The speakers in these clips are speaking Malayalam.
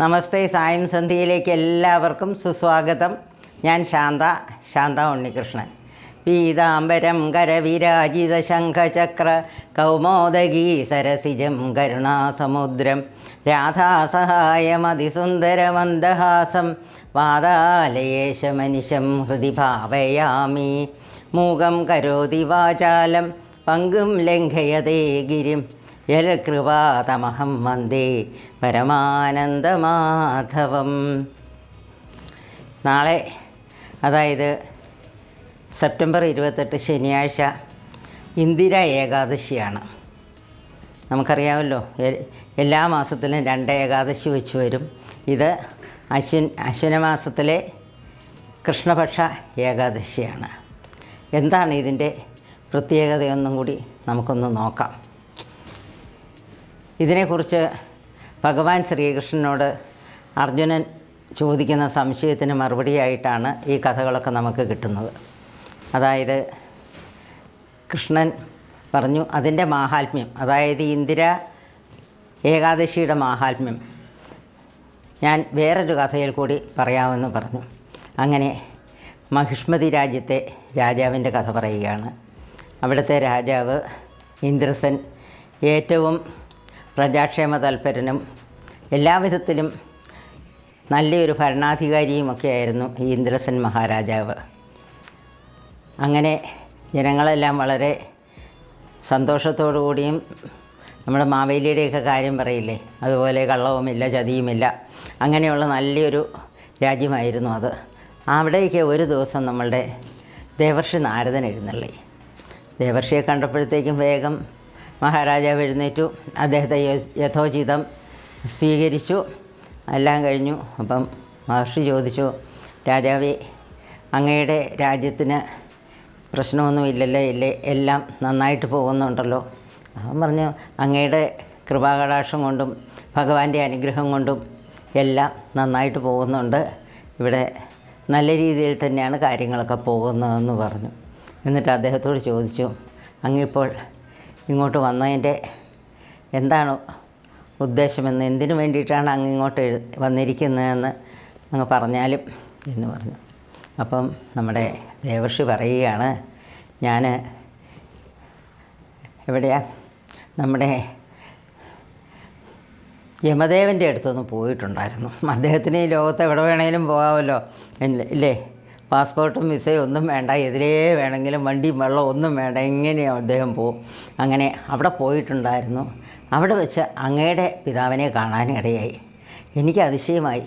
നമസ്തേ സായം സന്ധ്യയിലേക്ക് എല്ലാവർക്കും സുസ്വാഗതം. ഞാൻ ശാന്ത ശാന്ത ഉണ്ണികൃഷ്ണൻ. പീതാംബരം കരവിരാജിത ശംഖചക്ര കൗമോദകി സരസിജം കരുണാസമുദ്രം രാധാസഹായമതിസുന്ദരമന്ദഹാസം വാതാലയേശമനിശം ഹൃദി ഭാവയാമി. മൂകം കരോതി വാചാലം പങ്കും ലംഘയതേ ഗിരിം. യലകൃപാതമഹം വന്ദേ പരമാനന്ദമാധവം. നാളെ അതായത് സെപ്റ്റംബർ ഇരുപത്തെട്ട് ശനിയാഴ്ച ഇന്ദിര ഏകാദശിയാണ്. നമുക്കറിയാമല്ലോ എല്ലാ മാസത്തിലും രണ്ട് ഏകാദശി വെച്ച് വരും. ഇത് അശ്വിൻ അശ്വിന മാസത്തിലെ കൃഷ്ണപക്ഷ ഏകാദശിയാണ്. എന്താണ് ഇതിന്റെ പ്രത്യേകതയൊന്നും കൂടി നമുക്കൊന്ന് നോക്കാം. ഇതിനെക്കുറിച്ച് ഭഗവാൻ ശ്രീകൃഷ്ണനോട് അർജുനൻ ചോദിക്കുന്ന സംശയത്തിന് മറുപടിയായിട്ടാണ് ഈ കഥകളൊക്കെ നമുക്ക് കിട്ടുന്നത്. അതായത് കൃഷ്ണൻ പറഞ്ഞു അതിന്റെ മാഹാത്മ്യം അതായത് ഇന്ദിര ഏകാദശിയുടെ മാഹാത്മ്യം. ഞാൻ വേറൊരു കഥയിൽ കൂടി പറയാമെന്ന് പറഞ്ഞു. അങ്ങനെ മഹിഷ്മതി രാജ്യത്തെ രാജാവിന്റെ കഥ പറയുകയാണ്. അവിടുത്തെ രാജാവ് ഇന്ദ്രസൻ ഏറ്റവും പ്രജാക്ഷേമ തൽപരനും എല്ലാവിധത്തിലും നല്ലൊരു ഭരണാധികാരിയുമൊക്കെ ആയിരുന്നു ഈ ഇന്ദ്രസൻ മഹാരാജാവ്. അങ്ങനെ ജനങ്ങളെല്ലാം വളരെ കൂടിയും നമ്മുടെ മാവേലിയുടെയൊക്കെ കാര്യം പറയില്ലേ? അതുപോലെ കള്ളവുമില്ല ചതിയുമില്ല. അങ്ങനെയുള്ള നല്ലൊരു രാജ്യമായിരുന്നു അത്. അവിടേക്ക് ഒരു ദിവസം നമ്മളുടെ ദേവർഷി നാരദൻ എഴുന്നള്ളി. ദേവർഷിയെ കണ്ടപ്പോഴത്തേക്കും വേഗം മഹാരാജാവ് എഴുന്നേറ്റു. അദ്ദേഹത്തെ യഥോചിതം സ്വീകരിച്ചു. എല്ലാം കഴിഞ്ഞു. അപ്പം മഹർഷി ചോദിച്ചു രാജാവേ അങ്ങയുടെ രാജ്യത്തിന് പ്രശ്നമൊന്നുമില്ലല്ലോ? ഇല്ലേ എല്ലാം നന്നായിട്ട് പോകുന്നുണ്ടല്ലോ. അവൻ പറഞ്ഞു അങ്ങയുടെ കൃപാകടാക്ഷം കൊണ്ടും ഭഗവാന്റെ അനുഗ്രഹം കൊണ്ടും എല്ലാം നന്നായിട്ട് പോകുന്നുണ്ട്. ഇവിടെ നല്ല രീതിയിൽ തന്നെയാണ് കാര്യങ്ങളൊക്കെ പോകുന്നതെന്ന് പറഞ്ഞു. എന്നിട്ട് അദ്ദേഹത്തോട് ചോദിച്ചു അങ്ങിപ്പോൾ ഇങ്ങോട്ട് വന്നതിന്റെ എന്താണ് ഉദ്ദേശമെന്ന് എന്തിനു വേണ്ടിയിട്ടാണ് അങ്ങ് ഇങ്ങോട്ട് വന്നിരിക്കുന്നതെന്ന് അങ്ങ് പറഞ്ഞാലും എന്ന് പറഞ്ഞു. അപ്പം നമ്മുടെ ദേവർഷി പറയുകയാണ് ഞാൻ എവിടെയാ നമ്മുടെ യമദേവന്റെ അടുത്തൊന്ന് പോയിട്ടുണ്ടായിരുന്നു. അദ്ദേഹത്തിന് ഈ ലോകത്ത് എവിടെ വേണമെങ്കിലും പോകാമല്ലോ ഇല്ലേ? പാസ്പോർട്ടും വിസയും ഒന്നും വേണ്ട. എതിരേ വേണമെങ്കിലും വണ്ടിയും വെള്ളം ഒന്നും വേണ്ട. എങ്ങനെയാണ് അദ്ദേഹം പോവും. അങ്ങനെ അവിടെ പോയിട്ടുണ്ടായിരുന്നു. അവിടെ വെച്ച് അങ്ങയുടെ പിതാവിനെ കാണാനിടയായി. എനിക്ക് അതിശയമായി.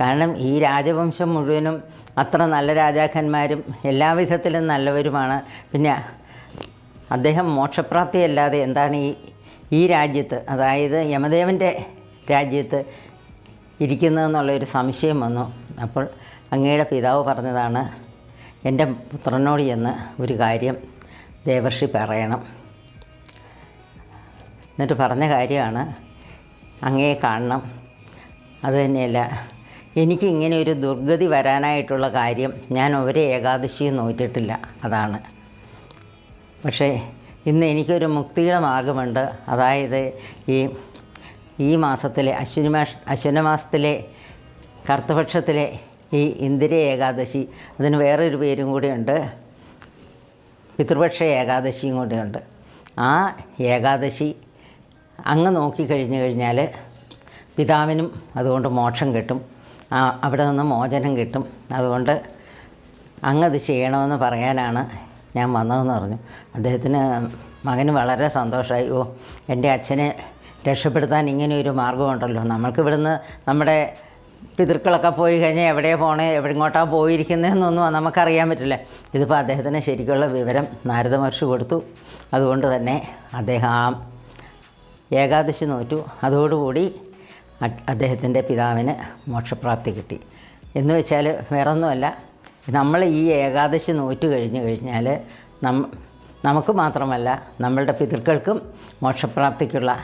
കാരണം ഈ രാജവംശം മുഴുവനും അത്ര നല്ല രാജാക്കന്മാരും എല്ലാവിധത്തിലും നല്ലവരുമാണ്. പിന്നെ അദ്ദേഹം മോക്ഷപ്രാപ്തിയല്ലാതെ എന്താണ് ഈ ഈ രാജ്യത്ത് അതായത് യമദേവന്റെ രാജ്യത്ത് ഇരിക്കുന്നതെന്നുള്ളൊരു സംശയം വന്നു. അപ്പോൾ അങ്ങയുടെ പിതാവ് പറഞ്ഞതാണ് എന്റെ പുത്രനോട് ചെന്ന് ഒരു കാര്യം ദേവർഷി പറയണം. എന്നിട്ട് പറഞ്ഞ കാര്യമാണ് അങ്ങയെ കാണണം. അത് തന്നെയല്ല എനിക്ക് ഇങ്ങനെ ഒരു ദുർഗതി വരാനായിട്ടുള്ള കാര്യം ഞാൻ ഒരേ ഏകാദശിയും നോറ്റിട്ടില്ല. അതാണ്. പക്ഷേ ഇന്ന് എനിക്കൊരു മുക്തിയുടെ മാർഗമുണ്ട്. അതായത് ഈ ഈ മാസത്തിലെ അശ്വിനി മാസ അശ്വിന മാസത്തിലെ കറുത്തപക്ഷത്തിലെ ഈ ഇന്ദിര ഏകാദശി അതിന് വേറൊരു പേരും കൂടിയുണ്ട്. പിതൃപക്ഷ ഏകാദശിയും കൂടിയുണ്ട്. ആ ഏകാദശി അങ്ങ് നോക്കിക്കഴിഞ്ഞു കഴിഞ്ഞാൽ പിതാവിനും അതുകൊണ്ട് മോക്ഷം കിട്ടും. ആ അവിടെ നിന്ന് മോചനം കിട്ടും. അതുകൊണ്ട് അങ്ങത് ചെയ്യണമെന്ന് പറയാനാണ് ഞാൻ വന്നതെന്ന് പറഞ്ഞു. അദ്ദേഹത്തിന് മകന് വളരെ സന്തോഷമായി. ഓ എന്റെ അച്ഛനെ രക്ഷപ്പെടുത്താൻ ഇങ്ങനെ ഒരു മാർഗമുണ്ടല്ലോ നമ്മൾക്ക് ഇവിടുന്ന് നമ്മുടെ പിതൃക്കളൊക്കെ പോയി കഴിഞ്ഞാൽ എവിടെ പോണേ എവിടെങ്ങോട്ടാണ് പോയിരിക്കുന്നതെന്നൊന്നും നമുക്കറിയാൻ പറ്റില്ല. ഇതിപ്പോൾ അദ്ദേഹത്തിന് ശരിക്കുള്ള വിവരം നാരദ മഹർഷി കൊടുത്തു. അതുകൊണ്ട് തന്നെ അദ്ദേഹം ഏകാദശി നോറ്റു. അതോടുകൂടി അദ്ദേഹത്തിന്റെ പിതാവിന് മോക്ഷപ്രാപ്തി കിട്ടി. എന്ന് വെച്ചാൽ വേറൊന്നുമല്ല നമ്മൾ ഈ ഏകാദശി നോറ്റു കഴിഞ്ഞു കഴിഞ്ഞാൽ നം നമുക്ക് മാത്രമല്ല നമ്മളുടെ പിതൃക്കൾക്കും മോക്ഷപ്രാപ്തിക്കുള്ള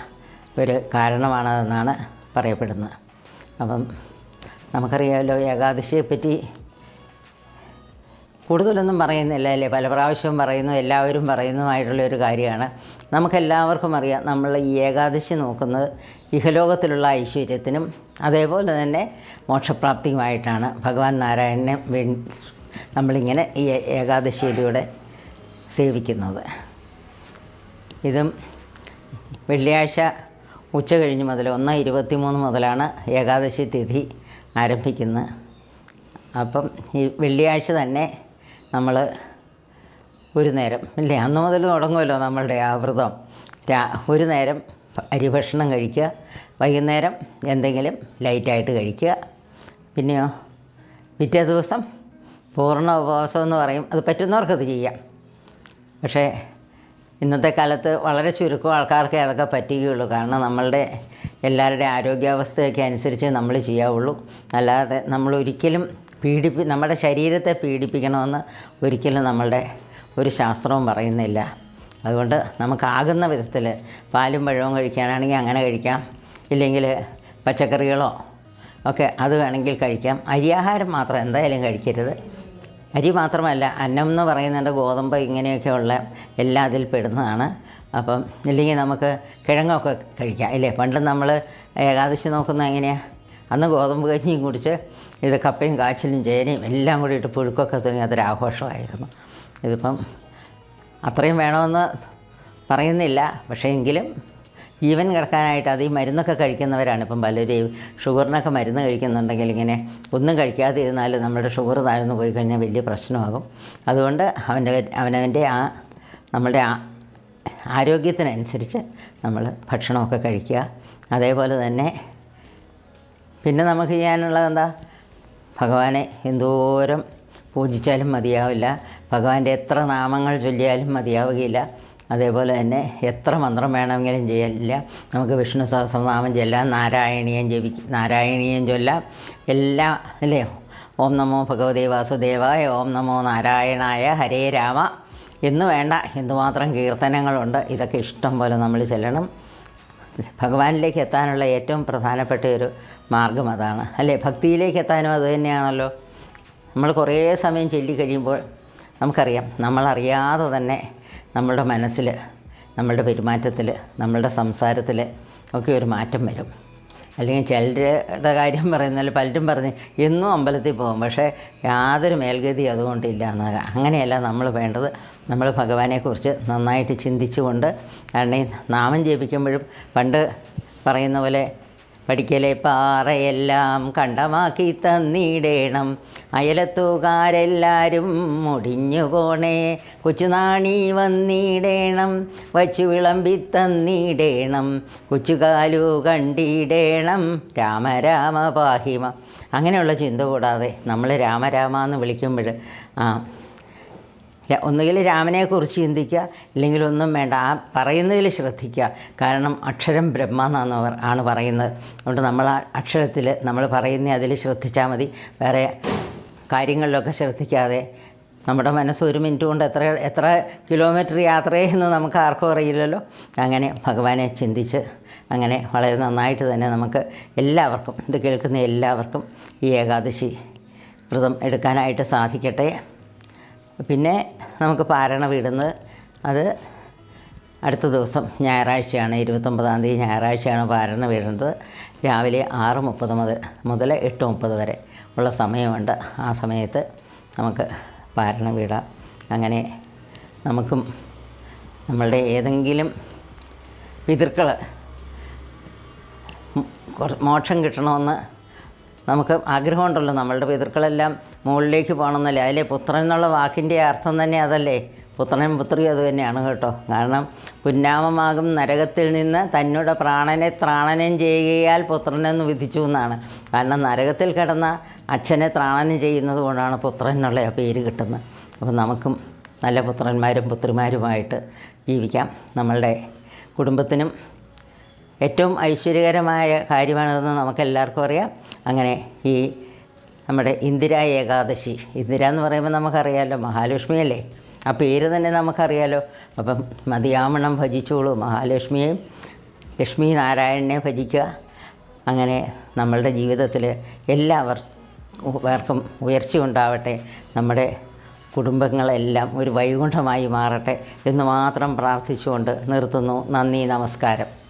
ഒരു കാരണമാണതെന്നാണ് പറയപ്പെടുന്നത്. അപ്പം നമുക്കറിയാമല്ലോ ഏകാദശിയെപ്പറ്റി കൂടുതലൊന്നും പറയുന്നില്ല അല്ലേ? പല പ്രാവശ്യവും പറയുന്നു എല്ലാവരും പറയുന്നതുമായിട്ടുള്ള ഒരു കാര്യമാണ്. നമുക്കെല്ലാവർക്കും അറിയാം നമ്മൾ ഈ ഏകാദശി നോക്കുന്നത് ഇഹലോകത്തിലുള്ള ഐശ്വര്യത്തിനും അതേപോലെ തന്നെ മോക്ഷപ്രാപ്തിയുമായിട്ടാണ്. ഭഗവാൻ നാരായണനെ വേ നമ്മളിങ്ങനെ ഈ ഏകാദശിയിലൂടെ സേവിക്കുന്നത്. ഇതും വെള്ളിയാഴ്ച ഉച്ച കഴിഞ്ഞ് മുതൽ ഒന്ന് ഇരുപത്തി മൂന്ന് മുതലാണ് ഏകാദശി തിഥി. ആരംഭിക്കുന്നത് അപ്പം ഈ വെള്ളിയാഴ്ച തന്നെ നമ്മൾ ഒരു നേരം ഇല്ലേ? അന്ന് മുതൽ തുടങ്ങുമല്ലോ നമ്മളുടെ ആ വ്രതം. രാ ഒരു നേരം അരിഭക്ഷണം കഴിക്കുക വൈകുന്നേരം എന്തെങ്കിലും ലൈറ്റായിട്ട് കഴിക്കുക. പിന്നെയോ പിറ്റേ ദിവസം പൂർണ ഉപവാസം എന്ന് പറയും. അത് പറ്റുന്നവർക്കത് ചെയ്യാം. പക്ഷേ ഇന്നത്തെ കാലത്ത് വളരെ ചുരുക്കം ആൾക്കാർക്കേ അതൊക്കെ പറ്റുകയുള്ളൂ. കാരണം നമ്മളുടെ എല്ലാവരുടെ ആരോഗ്യാവസ്ഥയൊക്കെ അനുസരിച്ച് നമ്മൾ ചെയ്യാവുള്ളൂ. അല്ലാതെ നമ്മൾ ഒരിക്കലും പീഡിപ്പി നമ്മുടെ ശരീരത്തെ പീഡിപ്പിക്കണമെന്ന് ഒരിക്കലും നമ്മളുടെ ഒരു ശാസ്ത്രവും പറയുന്നില്ല. അതുകൊണ്ട് നമുക്കാകുന്ന വിധത്തിൽ പാലും പഴവും കഴിക്കാനാണെങ്കിൽ അങ്ങനെ കഴിക്കാം. ഇല്ലെങ്കിൽ പച്ചക്കറികളോ ഒക്കെ അത് വേണമെങ്കിൽ കഴിക്കാം. അരിയാഹാരം മാത്രം എന്തായാലും കഴിക്കരുത്. അരി മാത്രമല്ല അന്നം എന്ന് പറയുന്നുണ്ട് ഗോതമ്പ് ഇങ്ങനെയൊക്കെയുള്ള എല്ലാ അതിൽ പെടുന്നതാണ്. അപ്പം ഇല്ലെങ്കിൽ നമുക്ക് കിഴങ്ങൊക്കെ കഴിക്കാം. ഇല്ലേ? പണ്ട് നമ്മൾ ഏകാദശി നോക്കുന്ന എങ്ങനെയാണ് അന്ന് ഗോതമ്പ് കഞ്ഞിയും കുടിച്ച് ഇത് കപ്പയും കാച്ചിലും ചേനയും എല്ലാം കൂടി ഇട്ട് പുഴുക്കൊക്കെ തുടങ്ങി അതൊരു ആഘോഷമായിരുന്നു. ഇതിപ്പം അത്രയും വേണമെന്ന് പറയുന്നില്ല. പക്ഷേ എങ്കിലും ജീവൻ കിടക്കാനായിട്ട് അത് ഈ മരുന്നൊക്കെ കഴിക്കുന്നവരാണ്. ഇപ്പം പലരും ഷുഗറിനൊക്കെ മരുന്ന് കഴിക്കുന്നുണ്ടെങ്കിൽ ഇങ്ങനെ ഒന്നും കഴിക്കാതിരുന്നാൽ നമ്മുടെ ഷുഗർ താഴ്ന്നു പോയി കഴിഞ്ഞാൽ വലിയ പ്രശ്നമാകും. അതുകൊണ്ട് അവന്റെ അവനവന്റെ ആ നമ്മുടെ ആ ആരോഗ്യത്തിനനുസരിച്ച് നമ്മൾ ഭക്ഷണമൊക്കെ കഴിക്കുക. അതേപോലെ തന്നെ പിന്നെ നമുക്ക് ചെയ്യാനുള്ളത് എന്താ? ഭഗവാനെ എന്തോരം പൂജിച്ചാലും മതിയാവില്ല. ഭഗവാന്റെ എത്ര നാമങ്ങൾ ചൊല്ലിയാലും മതിയാവുകയില്ല. അതേപോലെ തന്നെ എത്ര മന്ത്രം വേണമെങ്കിലും ചെയ്യില്ല നമുക്ക് വിഷ്ണു സഹസ്രനാമം ചൊല്ലാം നാരായണീയം ജപിക്കും നാരായണീയം ചൊല്ലാം എല്ലാ അല്ലേ? ഓം നമോ ഭഗവതേ വാസുദേവായ ഓം നമോ നാരായണായ ഹരേ രാമ. എന്ന് വേണ്ട. എന്തുമാത്രം കീർത്തനങ്ങളുണ്ട്. ഇതൊക്കെ ഇഷ്ടം പോലെ നമ്മൾ ചെല്ലണം. ഭഗവാനിലേക്ക് എത്താനുള്ള ഏറ്റവും പ്രധാനപ്പെട്ട ഒരു മാർഗം അതാണ്. അല്ലേ? ഭക്തിയിലേക്ക് എത്താനും അത് തന്നെയാണല്ലോ. നമ്മൾ കുറേ സമയം ചൊല്ലിക്കഴിയുമ്പോൾ നമുക്കറിയാം. നമ്മളറിയാതെ തന്നെ നമ്മളുടെ മനസ്സിൽ നമ്മളുടെ പെരുമാറ്റത്തിൽ നമ്മളുടെ സംസാരത്തിൽ ഒക്കെ ഒരു മാറ്റം വരും. അല്ലെങ്കിൽ ചിലരുടെ കാര്യം പറയുന്നതിൽ പലരും പറഞ്ഞ് എന്നും അമ്പലത്തിൽ പോകും. പക്ഷേ യാതൊരു മേൽഗതി അതുകൊണ്ടില്ല. എന്ന് അങ്ങനെയല്ല നമ്മൾ വേണ്ടത്. നമ്മൾ ഭഗവാനെക്കുറിച്ച് നന്നായിട്ട് ചിന്തിച്ചുകൊണ്ട് കാരണം നാമം ജപിക്കുമ്പോഴും പണ്ട് പറയുന്ന പോലെ പഠിക്കലെ പാറയെല്ലാം കണ്ടമാക്കി തന്നിടേണം. അയലത്തുകാരെല്ലാരും മുടിഞ്ഞു പോണേ. കൊച്ചുനാണി വന്നിടേണം. വച്ചു വിളമ്പി തന്നിടേണം. കൊച്ചുകാലു കണ്ടിടേണം. രാമരാമ രാമ പാഹിമ. അങ്ങനെയുള്ള ചിന്ത കൂടാതെ നമ്മൾ രാമരാമ എന്ന് വിളിക്കുമ്പോൾ ആ ഒന്നുകിൽ രാമനെക്കുറിച്ച് ചിന്തിക്കുക ഇല്ലെങ്കിൽ ഒന്നും വേണ്ട. ആ പറയുന്നതിൽ ശ്രദ്ധിക്കുക. കാരണം അക്ഷരം ബ്രഹ്മ എന്നാണ് അവർ ആണ് പറയുന്നത്. അതുകൊണ്ട് നമ്മൾ ആ അക്ഷരത്തിൽ നമ്മൾ പറയുന്ന അതിൽ ശ്രദ്ധിച്ചാൽ മതി. വേറെ കാര്യങ്ങളിലൊക്കെ ശ്രദ്ധിക്കാതെ. നമ്മുടെ മനസ്സ് ഒരു മിനിറ്റ് കൊണ്ട് എത്ര എത്ര കിലോമീറ്റർ യാത്രയെന്ന് നമുക്ക് ആർക്കും അറിയില്ലല്ലോ. അങ്ങനെ ഭഗവാനെ ചിന്തിച്ച് അങ്ങനെ വളരെ നന്നായിട്ട് തന്നെ നമുക്ക് എല്ലാവർക്കും ഇത് കേൾക്കുന്ന എല്ലാവർക്കും ഈ ഏകാദശി വ്രതം എടുക്കാനായിട്ട് സാധിക്കട്ടെ. പിന്നെ നമുക്ക് പാരണ വിടുന്നത് അത് അടുത്ത ദിവസം ഞായറാഴ്ചയാണ് ഇരുപത്തൊമ്പതാം തീയതി ഞായറാഴ്ചയാണ് പാരണ വീഴുന്നത് രാവിലെ ആറ് മുപ്പത് മുതൽ മുതൽ എട്ട് മുപ്പത് വരെ ഉള്ള സമയമുണ്ട്. ആ സമയത്ത് നമുക്ക് പാരണ വീടാം. അങ്ങനെ നമുക്കും നമ്മളുടെ ഏതെങ്കിലും പിതൃക്കൾ മോക്ഷം കിട്ടണമെന്ന് നമുക്ക് ആഗ്രഹമുണ്ടല്ലോ നമ്മളുടെ പിതൃക്കളെല്ലാം മുകളിലേക്ക് പോകണമെന്നല്ലേ? അതിലെ പുത്രൻ എന്നുള്ള വാക്കിന്റെ അർത്ഥം തന്നെ അതല്ലേ? പുത്രനും പുത്രിയും അത് തന്നെയാണ് കേട്ടോ. കാരണം പുന്നാമമാകും നരകത്തിൽ നിന്ന് തന്നോട് പ്രാണനെ ത്രാണനം ചെയ്യുകയാൽ പുത്രനെന്ന് വിധിച്ചു എന്നാണ്. കാരണം നരകത്തിൽ കിടന്ന അച്ഛനെ ത്രാണനം ചെയ്യുന്നത് കൊണ്ടാണ് പുത്രൻ എന്നുള്ള ആ പേര് കിട്ടുന്നത്. അപ്പോൾ നമുക്കും നല്ല പുത്രന്മാരും പുത്രിമാരുമായിട്ട് ജീവിക്കാം. നമ്മളുടെ കുടുംബത്തിനും ഏറ്റവും ഐശ്വര്യകരമായ കാര്യമാണിതെന്ന് നമുക്കെല്ലാവർക്കും അറിയാം. അങ്ങനെ ഈ നമ്മുടെ ഇന്ദിര ഏകാദശി ഇന്ദിര എന്ന് പറയുമ്പോൾ നമുക്കറിയാമല്ലോ മഹാലക്ഷ്മിയല്ലേ? ആ പേര് തന്നെ നമുക്കറിയാലോ. അപ്പം മതിയാമണം ഭജിച്ചോളൂ മഹാലക്ഷ്മിയെയും ലക്ഷ്മി നാരായണനെ ഭജിക്കുക. അങ്ങനെ നമ്മളുടെ ജീവിതത്തിൽ എല്ലാവർക്കും ഉയർച്ച ഉണ്ടാവട്ടെ. നമ്മുടെ കുടുംബങ്ങളെല്ലാം ഒരു വൈകുണ്ഠമായി മാറട്ടെ എന്ന് മാത്രം പ്രാർത്ഥിച്ചുകൊണ്ട് നിർത്തുന്നു. നന്ദി നമസ്കാരം.